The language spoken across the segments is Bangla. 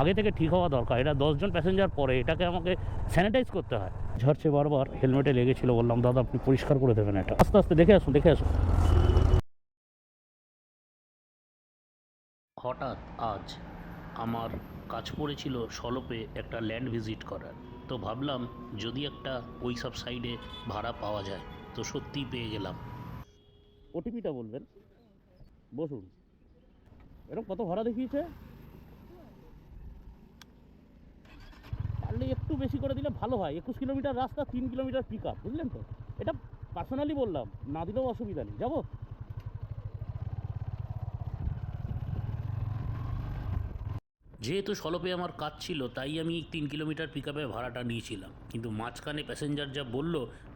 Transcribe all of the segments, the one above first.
আগে থেকে ঠিক হওয়া দরকার। এটা দশজন প্যাসেঞ্জার পরে এটাকে আমাকে স্যানিটাইজ করতে হয়। ঝরছে বারবার হেলমেটে লেগেছিল বললাম দাদা আপনি পরিষ্কার করে দেবেন এটা। আস্তে আস্তে দেখে আসুন দেখে আসুন। হঠাৎ আজ আমার কাজ পড়েছিল সলপে একটা ল্যান্ড ভিজিট করার। তো ভাবলাম যদি একটা ওই সব সাইডে ভাড়া পাওয়া যায় তো সত্যিই পেয়ে গেলাম। ওটিপিটা বলবেন? বসুন। এরকম কত ভাড়া দেখিয়েছে? একটু বেশি করে দিলে ভালো হয়। একুশ কিলোমিটার রাস্তা, তিন কিলোমিটার পিক আপ বুঝলেন তো? এটা পার্সোনালি বললাম, না দিলেও অসুবিধা নেই। যাব? যেহেতু সলপে আমার কাজ ছিল, তাই আমি তিন কিলোমিটার পিক ভাড়াটা নিয়েছিলাম। কিন্তু মাঝখানে প্যাসেঞ্জার যা বলল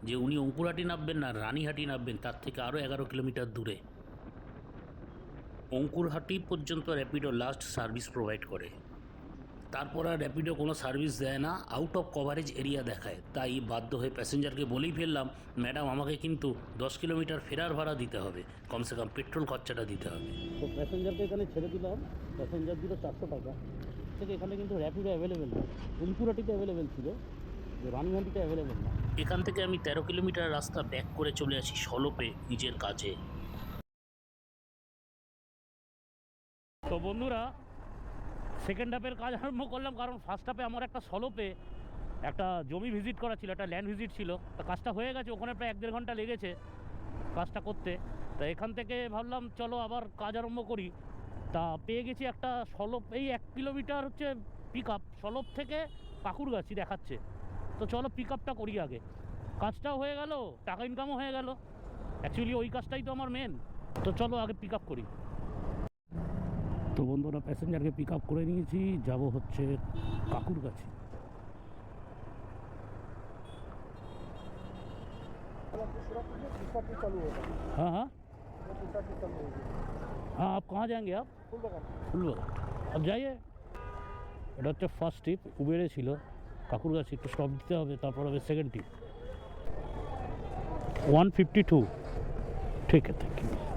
যে উনি অঙ্কুরহাটি নামবেন না, রানীহাটি নামবেন, তার থেকে আরও এগারো কিলোমিটার দূরে। অঙ্কুরহাটি পর্যন্ত র্যাপিডো লাস্ট সার্ভিস প্রোভাইড করে। তারপর আর র্যাপিডো কোনো সার্ভিস দেয় না আউট অফ কভারেজ এরিয়া দেখায়। তাই বাধ্য হয়ে প্যাসেঞ্জারকে বলেই ফেললাম ম্যাডাম আমাকে কিন্তু দশ কিলোমিটার ফেরার ভাড়া দিতে হবে। কমসে কম পেট্রোল খরচাটা দিতে হবে। তো প্যাসেঞ্জারকে এখানে ছেড়ে দিলাম প্যাসেঞ্জার দিল চারশো টাকা। থেকে এখানে কিন্তু র্যাপিডো অ্যাভেলেবেল না। উনপুরাটিতে অ্যাভেলেবেল ছিল যে রানীহাটিতে অ্যাভেলেবেল না। এখান থেকে আমি তেরো কিলোমিটার রাস্তা ব্যাক করে চলে আসি সলপে নিজের কাজে। তো বন্ধুরা সেকেন্ড হাফের কাজ আরম্ভ করলাম, কারণ ফার্স্ট হাফে আমার একটা সলপে, একটা জমি ভিজিট করা ছিল, একটা ল্যান্ড ভিজিট ছিল। তা কাজটা হয়ে গেছে, ওখানে প্রায় এক দেড় ঘণ্টা লেগেছে কাজটা করতে। তা এখান থেকে ভাবলাম, চলো আবার কাজ আরম্ভ করি। তা পেয়ে গেছি একটা সলপ, এই এক কিলোমিটার হচ্ছে পিক আপ সলপ থেকে কাকুরগাছি দেখাচ্ছে। তো চলো পিক আপটা করি আগে। কাজটাও হয়ে গেল, টাকা ইনকামও হয়ে গেল। অ্যাকচুয়ালি ওই কাজটাই তো আমার মেন তো চলো আগে পিক আপ করি। তো বন্ধুরা প্যাসেঞ্জারকে পিক আপ করে নিয়েছি যাব হচ্ছে কাকুর কাছে हाँ हाँ हाँ आप कहाँ जाएंगे आप ফুলবাগান আপ যাইয়ে এটা হচ্ছে ফার্স্ট ট্রিপ উবেরে ছিল কাকুর কাছে একটু স্টপ দিতে হবে তারপর হবে second trip one fifty two ঠিক আছে থ্যাংক ইউ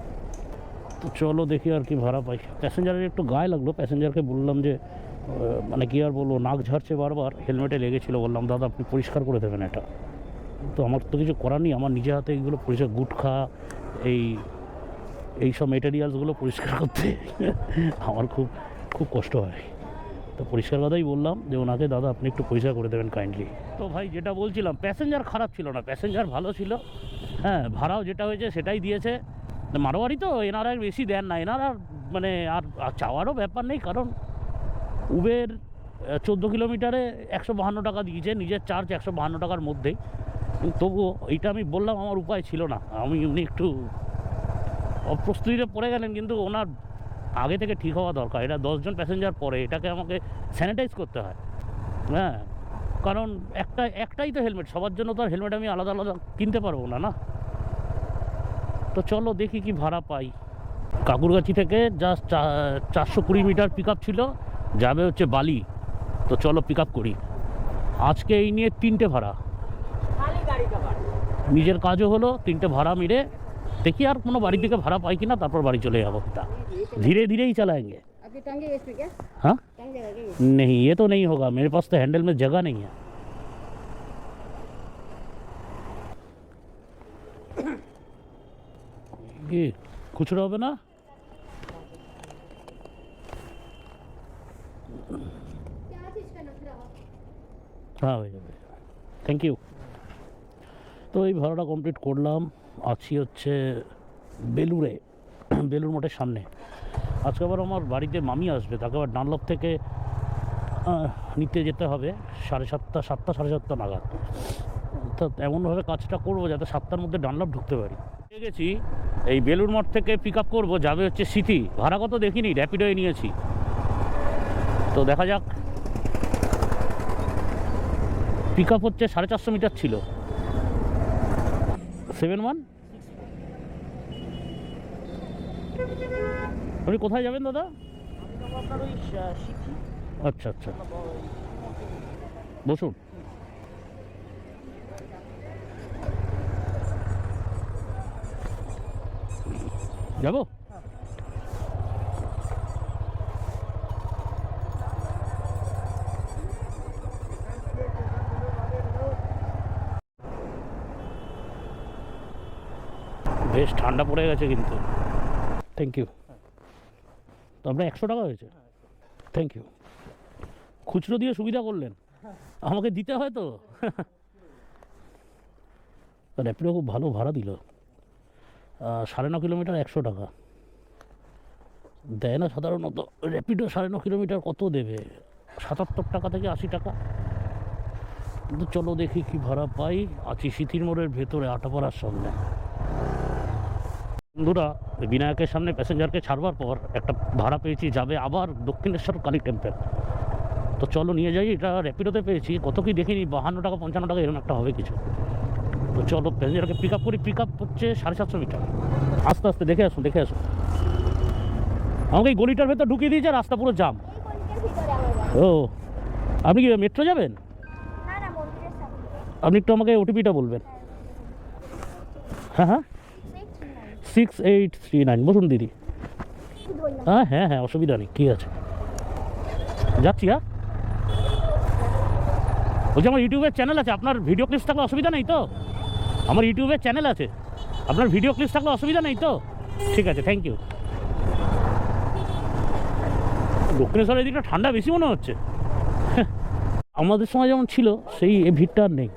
তো চলো দেখি আর কি ভাড়া পাই। প্যাসেঞ্জারের একটু গায়ে লাগল। প্যাসেঞ্জারকে বললাম যে মানে কি আর বলব, নাক ঝাড়ছে বারবার। হেলমেটে লেগেছিলো। বললাম, দাদা, আপনি পরিষ্কার করে দেবেন এটা। তো আমার তো কিছু করার নেই। আমার নিজে হাতে এইগুলো পরিষ্কার, গুটখা, এই এই সব মেটেরিয়ালসগুলো পরিষ্কার করতে আমার খুব খুব কষ্ট হয়। তো পরিষ্কার কথাই বললাম যে, ওনাকে, দাদা, আপনি একটু পরিষ্কার করে দেবেন কাইন্ডলি তো ভাই, যেটা বলছিলাম প্যাসেঞ্জার খারাপ ছিল না। প্যাসেঞ্জার ভালো ছিল। হ্যাঁ ভাড়াও যেটা হয়েছে, সেটাই দিয়েছে। মারোয়ারি তো এনারা বেশি দেন না, এনারা মানে আর চাওয়ারও ব্যাপার নেই, কারণ উবের চোদ্দ কিলোমিটারে একশো বাহান্ন টাকা দিয়েছে, নিজের চার্জ একশো বাহান্ন টাকার মধ্যেই। তবুও এইটা আমি বললাম, আমার উপায় ছিল না। আমি উনি একটু অপ্রস্তুতিতে পড়ে গেলেন, কিন্তু ওনার আগে থেকে ঠিক হওয়া দরকার। এটা দশজন প্যাসেঞ্জার পরে, এটাকে আমাকে স্যানিটাইজ করতে হয়। হ্যাঁ কারণ একটা, একটাই তো হেলমেট সবার জন্য তো আর হেলমেট আমি আলাদা আলাদা কিনতে পারব না না? তো চলো দেখি কি ভাড়া পাই কাকুরগাছি থেকে জাস্ট চারশো কুড়ি মিটার পিক আপ ছিল যাবে হচ্ছে বালি তো চলো পিক আপ করি আজকে এই নিয়ে তিনটে ভাড়া खाली गाड़ी का भाड़ा নিজের কাজও হলো তিনটে ভাড়া মিলে দেখি আর কোনো বাড়ি থেকে ভাড়া পাই কিনা তারপর বাড়ি চলে যাবো তা धीरे धीरे ही चलाएंगे आपकी टंगे इस पे क्या हाँ टंग जाएगा क्या ये? नहीं ये तो नहीं होगा मेरे पास तो हैंडल में जगह नहीं है কি? খুচরো হবে না? হ্যাঁ হয়ে যাবে। থ্যাংক ইউ তো এই ভাড়াটা কমপ্লিট করলাম। আছি হচ্ছে বেলুরে বেলুর মঠের সামনে। আজকে আবার আমার বাড়িতে মামি আসবে, তাকে আবার ডানলপ থেকে নিতে যেতে হবে, সাড়ে সাতটা সাতটা, সাড়ে সাতটা নাগাদ। অর্থাৎ এমনভাবে কাজটা করব যাতে সাতটার মধ্যে ডানলপ ঢুকতে পারি। গেছি। এই বেলুর মঠ থেকে পিক আপ করব যাবে হচ্ছে সিটি। ভাড়া কত দেখিনি র্যাপিডোয়ে নিয়েছি। তো দেখা যাক। পিক আপ হচ্ছে সাড়ে চারশো মিটার ছিল। সেভেন ওয়ান আপনি কোথায় যাবেন দাদা? আচ্ছা আচ্ছা। বসুন। যাব? বেশ, ঠান্ডা পড়ে গেছে কিন্তু। থ্যাংক ইউ তো আপনার একশো টাকা হয়েছে? থ্যাংক ইউ খুচরো দিয়ে সুবিধা করলেন। আমাকে দিতে হয় তো? মানে র্যাপিডো খুব ভালো ভাড়া দিল। সাড়ে ন কিলোমিটার একশো টাকা। দেয় না সাধারণত, র্যাপিডো সাড়ে ন কিলোমিটার কত দেবে? সাতাত্তর টাকা থেকে আশি টাকা। কিন্তু চলো দেখি কি ভাড়া পাই। আছি সিথির মোড়ের ভেতরে, আটাপাড়ার সামনে। বন্ধুরা, বিনায়কের সামনে প্যাসেঞ্জারকে ছাড়বার পর একটা ভাড়া পেয়েছি, যাবে আবার দক্ষিণেশ্বর কালী টেম্পল তো চলো নিয়ে যাই, এটা র্যাপিডোতে পেয়েছি। কত কি দেখিনি, বাহান্ন টাকা, পঞ্চান্ন টাকা এরকম একটা হবে কিছু। তো চলো প্যাসেঞ্জারকে পিক আপ করি পিক আপ হচ্ছে সাড়ে সাতশো মিটার। আস্তে আস্তে দেখে আসুন দেখে আসুন। আমাকে এই গলিটার ভেতর ঢুকিয়ে দিয়েছে রাস্তা পুরো জাম। ও আপনি কি মেট্রো যাবেন? আপনি একটু আমাকে ওটিপিটা বলবেন। হ্যাঁ হ্যাঁ সিক্স এইট থ্রি নাইন বসুন দিদি। হ্যাঁ হ্যাঁ হ্যাঁ অসুবিধা নেই ঠিক আছে। যাচ্ছি হ্যাঁ। বলছি আমার ইউটিউবের চ্যানেল আছে আপনার ভিডিও ক্লিপস থাকলে অসুবিধা নেই তো? আমার ইউটিউবের চ্যানেল আছে। আপনার ভিডিও ক্লিপস থাকলে অসুবিধা নেই তো? ঠিক আছে থ্যাংক ইউ দক্ষিণেশ্বরের এদিকটা ঠান্ডা বেশি মনে হচ্ছে। আমাদের সময় যেমন ছিল সেই এ ভিড়টা আর নেই।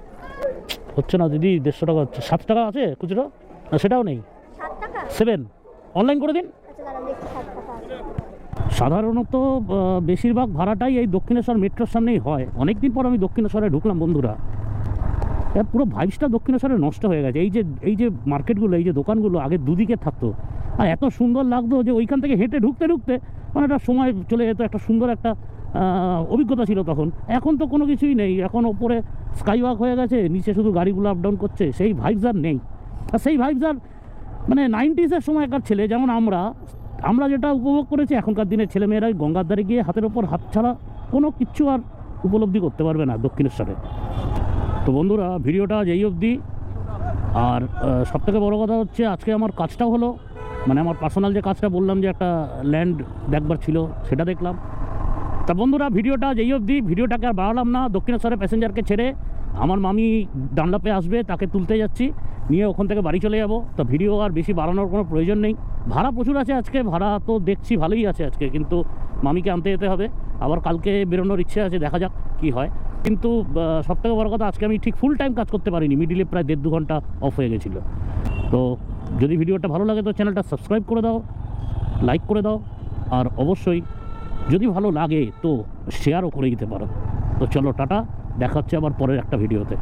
হচ্ছে না দিদি দেড়শো টাকা হচ্ছে। সাত টাকা আছে খুচরো? না সেটাও নেই। সেভেন। অনলাইন করে দিন। আচ্ছা সাধারণত বেশিরভাগ ভাড়াটাই এই দক্ষিণেশ্বর মেট্রোর সামনেই হয়। অনেক দিন পর আমি দক্ষিণেশ্বরে ঢুকলাম বন্ধুরা। এ পুরো ভাইবসটা দক্ষিণেশ্বরে নষ্ট হয়ে গেছে। এই যে এই যে মার্কেটগুলো এই যে দোকানগুলো আগে দুদিকে থাকতো, আর এত সুন্দর লাগতো যে ওইখান থেকে হেঁটে ঢুকতে ঢুকতে মানে একটা সময় চলে যেত, একটা সুন্দর একটা অভিজ্ঞতা ছিল তখন। এখন তো কোনো কিছুই নেই। এখন ওপরে স্কাই ওয়াক হয়ে গেছে, নিচে শুধু গাড়িগুলো আপ ডাউন করছে, সেই ভাইবস আর নেই। আর সেই ভাইবস আর মানে নাইনটিসের সময়কার ছেলে, যেমন আমরা আমরা যেটা উপভোগ করেছি, এখনকার দিনের ছেলেমেয়েরা গঙ্গার ধারে গিয়ে হাতের ওপর হাত ছাড়া কোনো কিচ্ছু আর উপলব্ধি করতে পারবে না দক্ষিণেশ্বরে তো বন্ধুরা, ভিডিওটা যেই অবধি। আর সব থেকে বড়ো কথা হচ্ছে, আজকে আমার কাজটাও হলো মানে আমার পার্সোনাল যে কাজটা বললাম যে একটা ল্যান্ড দেখবার ছিল, সেটা দেখলাম। তা বন্ধুরা, ভিডিওটা যেই অবধি। ভিডিওটাকে আর বাড়ালাম না দক্ষিণেশ্বরে প্যাসেঞ্জারকে ছেড়ে আমার মামি ডানলাপে আসবে, তাকে তুলতে যাচ্ছি, নিয়ে ওখান থেকে বাড়ি চলে যাব। তো ভিডিও আর বেশি বাড়ানোর কোনো প্রয়োজন নেই। ভাড়া প্রচুর আছে আজকে, ভাড়া তো দেখছি ভালোই আছে আজকে, কিন্তু মামিকে আনতে যেতে হবে। আবার কালকে বেরোনোর ইচ্ছে আছে, দেখা যাক কি হয়। কিন্তু সবথেকে বড় কথা, আজকে আমি ঠিক ফুল টাইম কাজ করতে পারিনি মিডিলে প্রায় দেড় দু ঘণ্টা অফ হয়ে গেছিল। তো, যদি ভিডিওটা ভালো লাগে তো চ্যানেলটা সাবস্ক্রাইব করে দাও লাইক করে দাও, আর অবশ্যই যদি ভালো লাগে তো শেয়ারও করে দিতে পারো। তো চলো, টাটা, দেখা হচ্ছে আবার পরের একটা ভিডিওতে